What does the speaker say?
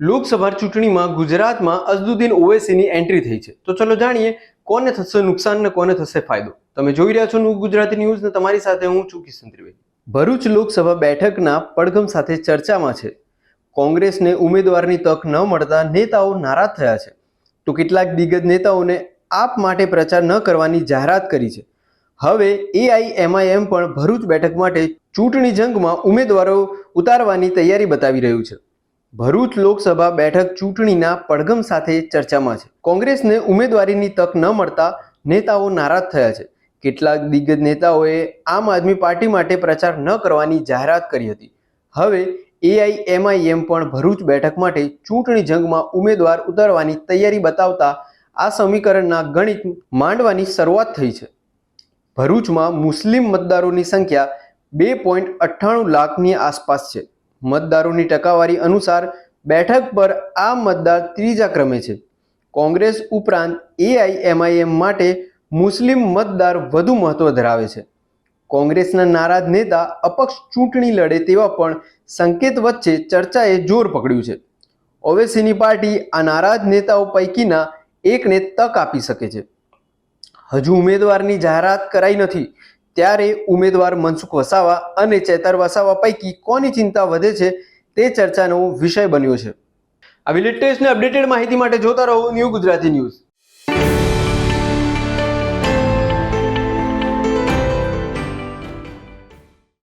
લોકસભા ચૂંટણીમાં ગુજરાતમાં અઝદુદ્દીન ઓવેસીની એન્ટ્રી થઈ છે. તો ચલો જાણીએ, કોને થશે નુકસાન ને કોને થશે ફાયદો? તમે જોઈ રહ્યા છો ગુજરાતી ન્યૂઝ ને તમારી સાથે હું છું કિશન ત્રિવેદી. ભરૂચ લોકસભા બેઠકના પડઘમ સાથે ચર્ચામાં છે. કોંગ્રેસને ઉમેદવારની તક ન મળતા નેતાઓ નારાજ થયા છે. તો કેટલાક દિગ્ગજ નેતાઓને આપ માટે પ્રચાર ન કરવાની જાહેરાત કરી છે. હવે એઆઈએમઆઈએમ પણ ભરૂચ બેઠક માટે ચૂંટણી જંગમાં ઉમેદવારો ઉતારવાની તૈયારી બતાવી રહ્યું છે. ભરૂચ લોકસભા બેઠક ચૂંટણીના પડઘમ સાથે ચર્ચામાં છે. કોંગ્રેસને ઉમેદવારીની તક ન મળતા નેતાઓ નારાજ થયા છે. કેટલાક દિગ્ગજ નેતાઓએ આમ આદમી પાર્ટી માટે પ્રચાર ન કરવાની જાહેરાત કરી હતી. હવે એઆઈએમઆઈએમ પણ ભરૂચ બેઠક માટે ચૂંટણી જંગમાં ઉમેદવાર ઉતારવાની તૈયારી બતાવતા આ સમીકરણના ગણિત માંડવાની શરૂઆત થઈ છે. ભરૂચમાં મુસ્લિમ મતદારોની સંખ્યા બે પોઈન્ટ અઠ્ઠાણું લાખની આસપાસ છે. મતદારોની ટકાવારી અનુસાર બેઠક પર આ મતદાર ત્રીજા ક્રમે છે. કોંગ્રેસ ઉપરાંત એઆઈએમઆઈએમ માટે મુસ્લિમ મતદાર વધુ મહત્વ ધરાવે છે. કોંગ્રેસના નારાજ નેતા અપક્ષ ચૂંટણી લડે તેવા પણ સંકેત વચ્ચે ચર્ચાએ જોર પકડ્યું છે. ઓવેસીની પાર્ટી આ નારાજ નેતાઓ પૈકીના એકને તક આપી શકે છે. હજુ ઉમેદવારની જાહેરાત કરાઈ નથી. ત્યારે ઉમેદવાર મનસુખ વસાવા અને ચેતર વસાવા પૈકી કોની ચિંતા વધે છે તે ચર્ચાનો વિષય બન્યો છે. આવી લેટેસ્ટ અપડેટેડ માહિતી માટે જોતા રહો ન્યૂ ગુજરાતી ન્યૂઝ